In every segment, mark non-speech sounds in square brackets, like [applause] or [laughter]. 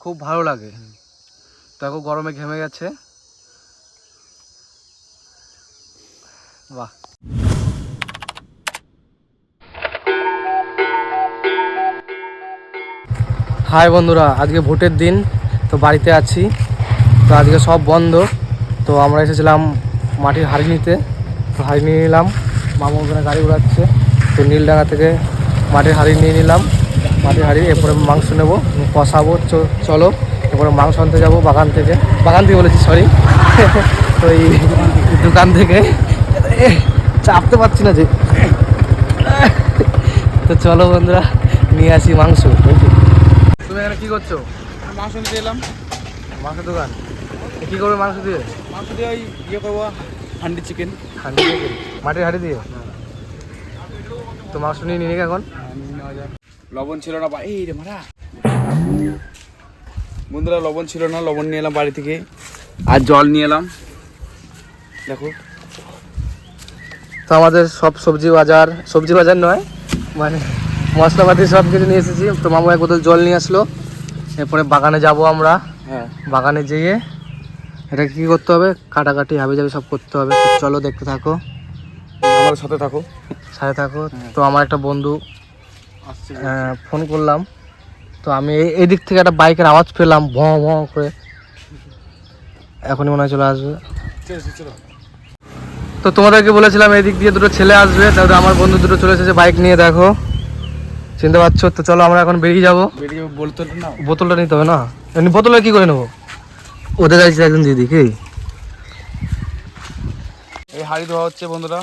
খুব ভালো লাগে। দেখো গরমে ঘেমে গেছে। বাহ। হাই বন্ধুরা, আজকে ভোটের দিন, তো বাড়িতে আছি। তো আজকে সব বন্ধ। তো আমরা এসেছিলাম মাটির হাড়ি নিতে। তো হাড়ি নিয়ে নিলাম মামু ওখানে গাড়ি উড়াচ্ছে তো নীলডাঙ্গা থেকে মাটির হাড়ি নিয়ে নিলাম মাটির হাড়ি এরপরে মাংস নেব কষাবো চলো। এরপরে মাংস আনতে যাব বাগান থেকে। বাগান থেকে বলেছি সরি তো এই দোকান থেকে। চাপতে পারছি না যে। তো চলো বন্ধুরা নিয়ে আসি মাংস তুমি এখানে কী করছ? মাংস নিতে এলাম। মাংসের দোকান। কী করবে মাংস দিয়ে? মাংস দিয়ে ওই ইয়ে করব হান্ডি চিকেন। মাটির হাঁড়ি দিয়ে? তো মাংস নিয়ে নিয়ে এখন লবণ ছিল না এই রে মারা। বন্ধুরা লবণ ছিল না লবণ নিয়ে এলাম বাড়ি থেকে। আর জল নিয়ে এলাম। দেখো। তো আমাদের সব সবজি বাজার সবজি বাজার নয় মানে মশলাপাতি সব কিছু নিয়ে এসেছি। তো মামু এক বোতল জল নিয়ে আসলো। এরপরে বাগানে যাব আমরা। হ্যাঁ। বাগানে যেয়ে এটা কি করতে হবে? কাটাকাটি হাবি যাবি সব করতে হবে। চলো দেখতে থাকো। আমার সাথে থাকো। সাথে থাকো। তো আমার একটা বন্ধু ফোন করলাম। তো আমি এই- দিক থেকে একটা বাইকের আওয়াজ পেলাম ভঁ ভঁ করে। এখনই মনে হয় চলে আসবে। তো তোমাদেরকে বলেছিলাম এই দিক দিয়ে দুটো ছেলে আসবে। তাহলে আমার বন্ধু দুটো চলে এসেছে বাইক নিয়ে দেখো। চিনতে পারছ? তো চলো আমরা এখন বেরিয়ে যাব। বোতলটা নিতে হবে না? এমনি বোতলে কি করে নেব? ওদের কাছে একজন দিদি কি? এই হাড়ি ধোয়া হচ্ছে বন্ধুরা।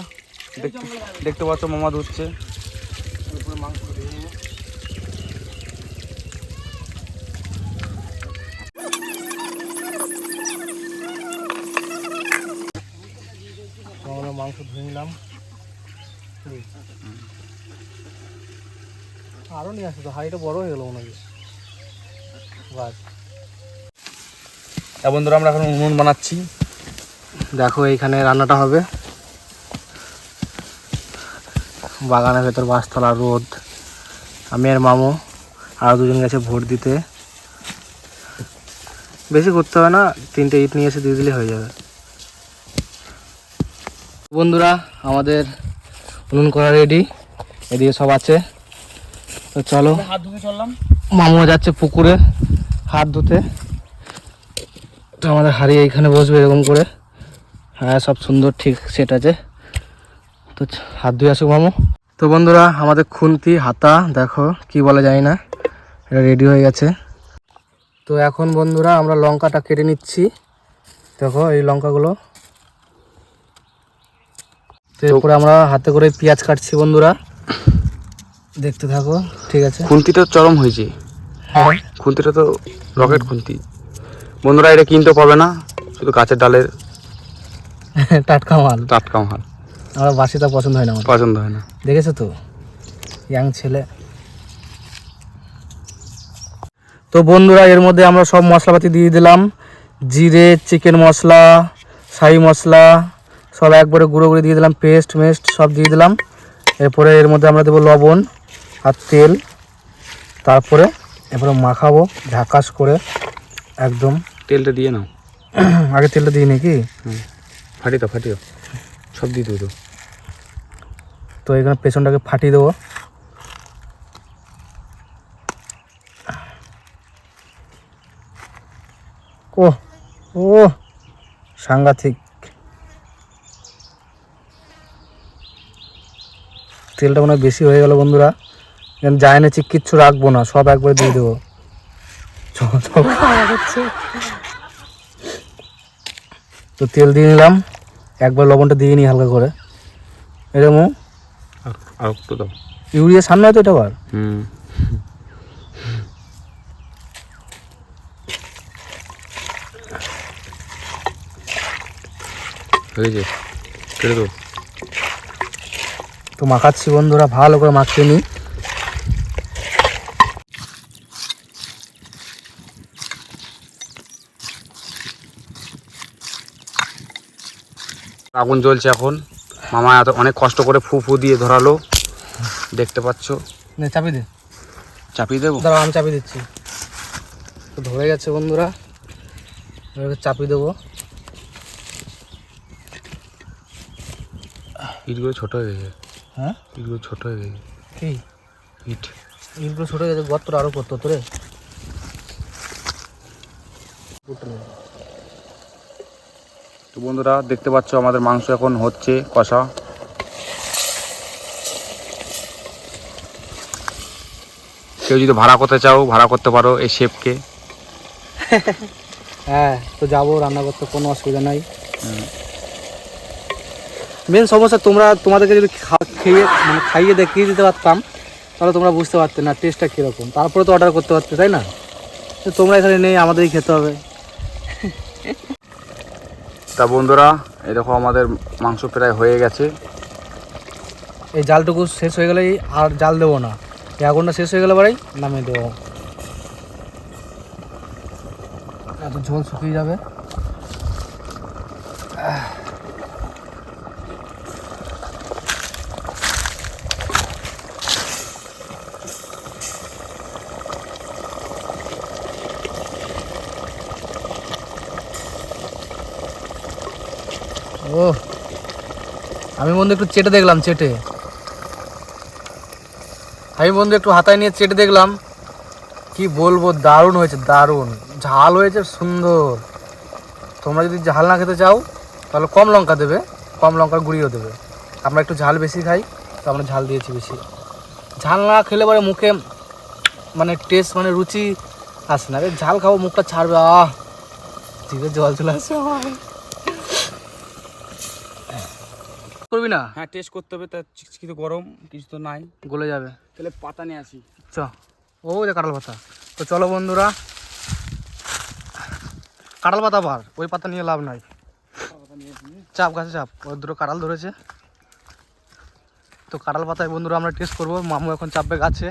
দেখতে দেখতে পাচ্ছ মামা ধুচ্ছে। আমরা মাংস ধুয়ে নিলাম। আরও নিয়ে আসতো হাড়িটা বড় হয়ে গেল মনে হয়। বাস। তা বন্ধুরা আমরা এখন উনুন বানাচ্ছি। দেখো এইখানে রান্নাটা হবে। বাগানের ভেতর বাসতলা রোদ আমি আর মামু আর দুজন গেছে ভোট দিতে। বেশি করতে হবে না তিনটে ইট নিয়ে এসে দিয়ে দিলে হয়ে যাবে। বন্ধুরা আমাদের উনুন করা রেডি এদিকে সব আছে। তো চলো হাত ধুতে চললাম। মামু যাচ্ছে পুকুরে হাত ধুতে। তো আমাদের হাড়ি এইখানে বসবে এরকম করে। হ্যাঁ সব সুন্দর ঠিক সেট আছে। তো হাত ধুয়ে আসুক মামু। তো বন্ধুরা আমাদের খুন্তি হাতা দেখো কি বলা যায় না এটা রেডি হয়ে গেছে। তো এখন বন্ধুরা আমরা লঙ্কাটা কেটে নিচ্ছি। দেখো এই লঙ্কাগুলো। তো এরপরে আমরা হাতে করে পেঁয়াজ কাটছি বন্ধুরা। দেখতে থাকো ঠিক আছে। খুন্তিটা চরম হয়েছে। হ্যাঁ। খুন্তিটা তো রকেট খুন্তি। বন্ধুরা এটা কিনতে পাবে না। শুধু গাছের ডালের [laughs] টাটকা মাল। টাটকা মাল। আমার বাসিটা পছন্দ হয় না আমার। পছন্দ হয় না। দেখেছ তো? ইয়াং ছেলে। তো বন্ধুরা এর মধ্যে আমরা সব মশলাপাতি দিয়ে দিলাম। জিরে চিকেন মশলা শাহি মশলা সব একবারে গুঁড়ো করে দিয়ে দিলাম পেস্ট মেস্ট সব দিয়ে দিলাম। এরপরে এর মধ্যে আমরা দেবো লবণ আর তেল। তারপরে এরপরে মাখাবো ঝাকাস করে। একদম। তেলটা দিয়ে নাও। আগে তেলটা দিই নাকি ফাটিয়ে দাও ফাটিয়ে দাও। সব দিয়ে দেবো তো। এখানে পেছনটাকে ফাটিয়ে দেবো। ও ও সাংঘাতিক। তেলটা মনে বেশি হয়ে গেল বন্ধুরা। এখানে যায় না কিচ্ছু রাখব না সব একবার দিয়ে দেবো। তো তেল দিয়ে নিলাম। একবার লবণটা দিয়ে নিই হালকা করে। এরকম আর আর একটু দাও। ইউরিয়া সামনে হয়তো এটা আবার? হুম। তো মাখাচ্ছি বন্ধুরা ভালো করে মাখিয়ে নিই। আগুন জ্বলছে এখন। মামা এত অনেক কষ্ট করে ফু ফু দিয়ে ধরালো। দেখতে পাচ্ছ। নে চাপি দে। চাপিয়ে দেবো? দাঁড়াও আমি চাপিয়ে দিচ্ছি। তো ধরে গেছে বন্ধুরা। চাপিয়ে দেবো। ইটগুলো ছোট হয়ে গেছে। হ্যাঁ? ইটগুলো ছোট হয়ে গেছে। কি? ইট। ইটগুলো ছোটো হয়ে গেছে গর্তটা আরও করতো তোরে। তো বন্ধুরা দেখতে পাচ্ছ আমাদের মাংস এখন হচ্ছে কষা। কেউ যদি ভাড়া করতে চাও ভাড়া করতে পারো এই শেফকে। [laughs] হ্যাঁ তো যাব রান্না করতে কোনো অসুবিধা নাই। মেন সমস্যা তোমরা তোমাদেরকে যদি খেয়ে মানে খাইয়ে দেখিয়ে দিতে পারতাম তাহলে তোমরা বুঝতে পারতে না টেস্টটা কীরকম। তারপরে তো অর্ডার করতে পারতে তাই না? তো তোমরা এখানে নেই আমাদেরই খেতে হবে। তা বন্ধুরা এরকম আমাদের মাংস প্রায় হয়ে গেছে। এই জালটুকু শেষ হয়ে গেলেই আর জাল দেবো না। এই আগুনটা শেষ হয়ে গেলে পরেই নামিয়ে দেবো। এত ঝোল শুকিয়ে যাবে। ও আমি বন্ধু একটু চেটে দেখলাম, চেটে। আমি বন্ধু একটু হাতায় নিয়ে চেটে দেখলাম। কি বলব, দারুণ হয়েছে, দারুণ। ঝাল হয়েছে, সুন্দর। তোমরা যদি ঝাল না খেতে চাও, তাহলে কম লঙ্কা দেবে, কম লঙ্কার গুঁড়িও দেবে। আমরা একটু ঝাল বেশি খাই, তো আমরা ঝাল দিয়েছি বেশি। ঝাল না খেলে পরে মুখে মানে টেস্ট মানে রুচি আসে না। ঝাল খাব, মুখটা ছাড়বে, আহ! জিভে জল চলে আসে আমার। করবি না? হ্যাঁ টেস্ট করতে হবে তা চিকচিকি তো গরম কিছু তো নাই। গলে যাবে। তাহলে পাতা নিয়ে আসি। চ। ও যে কাঁঠাল পাতা। তো চলো বন্ধুরা কাঁঠাল পাতা পার। ওই পাতা নিয়ে লাভ নাই। চাপ গাছে চাপ। ওই দুটো কাঁঠাল ধরেছে। তো কাঁঠাল পাতায় বন্ধুরা আমরা টেস্ট করব। মামু এখন চাপবে গাছে।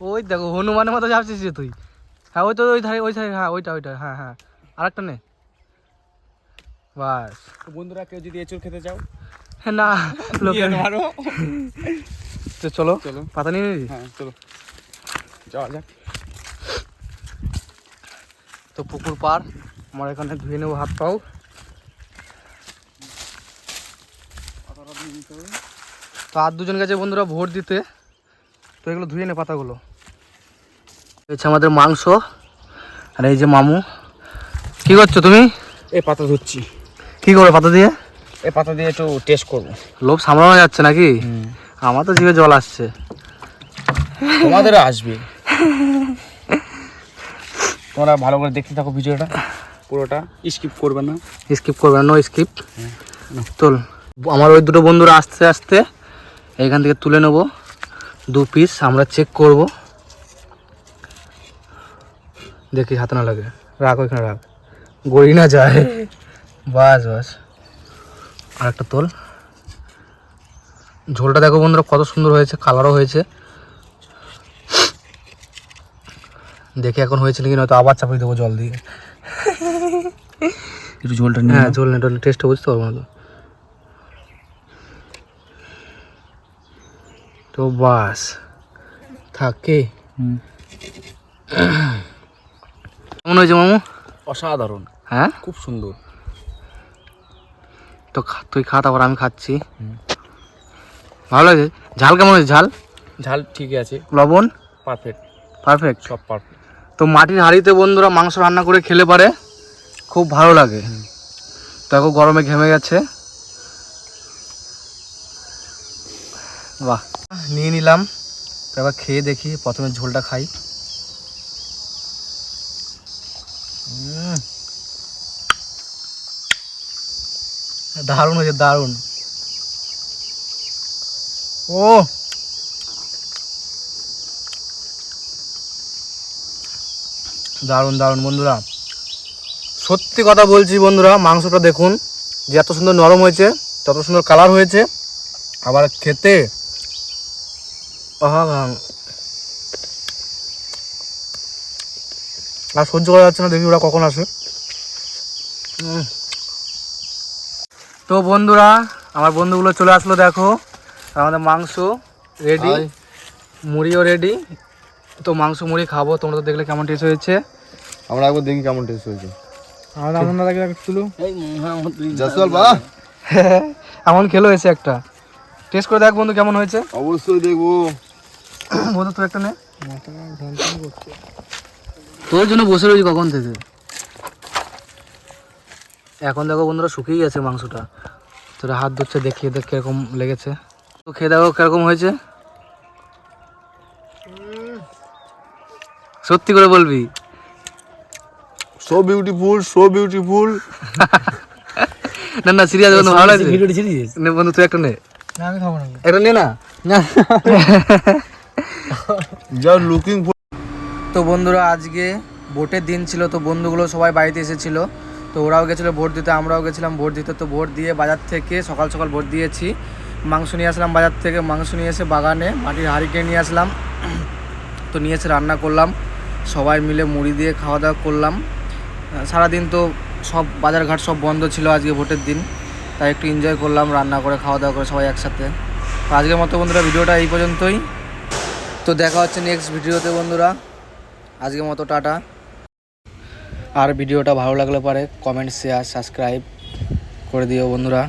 ওই দেখো হনুমানের মতো চাপছিস যে তুই। হ্যাঁ ওই তো ওই ধারে ওই ধারে হ্যাঁ ওইটা ওইটা হ্যাঁ হ্যাঁ। আরেকটা নে। বাস। তো বন্ধুরা কেউ যদি এঁচুর খেতে চাও না লোকে পারো তো চলো চলো। পাতা নিয়ে নিবি? হ্যাঁ চলো। যাওয়া যাক। তো পুকুর পার আমার এখানে ধুয়ে নেব হাত পাও। তো আর দুজন গেছে বন্ধুরা ভোট দিতে। তো এগুলো ধুয়ে নে পাতাগুলো। হচ্ছে আমাদের মাংস আর এই যে মামু। কি করছ তুমি? এই পাতা ধুচ্ছি। কি করো পাতা দিয়ে? এই পাতা দিয়ে একটু টেস্ট করব। লোভ সামলানো যাচ্ছে নাকি? আমার তো জিভে জল আসছে। তোমাদেরও আসবে। তোমরা ভালো করে দেখতে থাকো ভিডিওটা পুরোটা। স্কিপ করবে না। স্কিপ করবে নো স্কিপ তোল আমার ওই দুটো বন্ধুরা আস্তে আস্তে এখান থেকে তুলে নেব। দু পিস আমরা চেক করব। দেখি হাতে না লাগে। রাখ ওইখানে রাখ গড়ি না যায়। বাস বাস। আর একটা তোল। ঝোলটা দেখো বন্ধুরা কত সুন্দর হয়েছে কালারও হয়েছে। দেখে এখন হয়েছে নাকি নয়তো আবার চাপিয়ে দেবো জল দিয়ে। একটু ঝোলটা হ্যাঁ ঝোল নেই টোল টেস্টটা বুঝতে পারব না তো। তো বাস থাকে কেমন হয়েছে মামু? অসাধারণ। হ্যাঁ? খুব সুন্দর। তো তুই খা তারপর আমি খাচ্ছি। ভালো লাগে? ঝাল কেমন হয়েছে? ঝাল? ঝাল ঠিকই আছে। লবণ? পারফেক্ট পারফেক্ট সব পারফেক্ট তো মাটির হাঁড়িতে বন্ধুরা মাংস রান্না করে খেলে পারে। খুব ভালো লাগে। দেখো গরমে ঘেমে গেছে। বাহ। নিয়ে নিলাম। তো এবার খেয়ে দেখি প্রথমে ঝোলটা খাই। দারুণ হয়েছে, দারুণ। ও! দারুণ দারুণ, বন্ধুরা। সত্যি কথা বলছি বন্ধুরা, মাংসটা দেখুন, যে এত সুন্দর নরম হয়েছে, তত সুন্দর কালার হয়েছে। আবার খেতে আর সহ্য করা যাচ্ছে না, দেখি ওরা কখন আসে। উম। তো বন্ধুরা আমার বন্ধুগুলো চলে আসলো দেখো। আমাদের মাংস রেডি মুড়িও রেডি তো মাংস মুড়ি খাব তোমরা তো দেখলে কেমন টেস্ট হয়েছে। আমরা একবার দেখি কেমন টেস্ট হয়েছে। আমাদের আপনার লাগে তুলু। জসওয়াল বা এমন খেলো হয়েছে একটা। টেস্ট করে দেখ বন্ধু কেমন হয়েছে। অবশ্যই দেখব। বন্ধু তুই একটা নে। তোর জন্য বসে রয়েছি কখন থেকে? এখন দেখো বন্ধুরা শুকিয়ে গেছে মাংসটা। তোরা হাত ধুচ্ছে দেখিয়ে দেখ কীরকম লেগেছে। তো খেয়ে দেখো কীরকম হয়েছে। সত্যি করে বলবি। সো বিউটিফুল সো বিউটিফুল না না সিরিয়াস বন্ধু ভালো লাগছে। নে বন্ধু তুই একটা নে। আমি খাব না। একটা নে না। যা লুকিং তো বন্ধুরা আজকে বোটের দিন ছিল তো বন্ধুগুলো সবাই বাড়িতে এসেছিল। তো ওরাও গেছিল, ভোট দিতে, আমরাও গেছিলাম, ভোট দিতে। তো ভোট দিয়ে বাজার থেকে সকাল সকাল ভোট দিয়েছি। মাংস নিয়ে আসলাম বাজার থেকে, মাংস নিয়ে এসে বাগানে মাটির হাঁড়িকে নিয়ে আসলাম। তো নিয়ে এসে রান্না করলাম। সবাই মিলে মুড়ি দিয়ে খাওয়া দাওয়া করলাম। সারাদিন তো সব বাজারঘাট সব বন্ধ ছিল আজকে ভোটের দিন। তাই একটু এনজয় করলাম, রান্না করে, খাওয়া দাওয়া করে সবাই একসাথে। তো আজকের মতো বন্ধুরা, ভিডিওটা এই পর্যন্তই। তো দেখা হচ্ছে নেক্সট ভিডিওতে বন্ধুরা। আজকের মতো টাটা। আর ভিডিওটা ভালো লাগলে পারে কমেন্ট শেয়ার সাবস্ক্রাইব করে দিও বন্ধুরা।